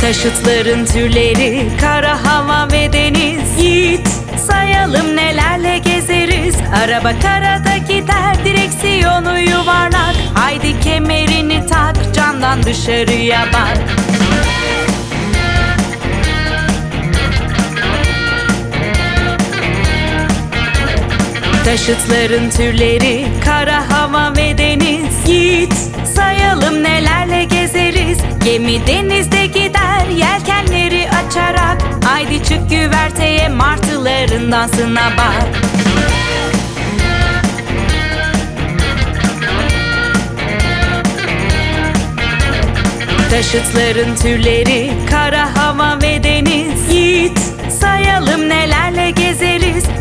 Taşıtların türleri kara hava ve deniz. Yiğit sayalım nelerle gezeriz. Araba karada gider direksiyonu yuvarlak. Haydi kemerini tak camdan dışarıya bak Taşıtların türleri kara hava ve deniz. Yiğit sayalım nelerle gezeriz. Gemi denizde gider yelkenleri açarak. Haydi çık güverteye martıların dansına bak. Taşıtların türleri kara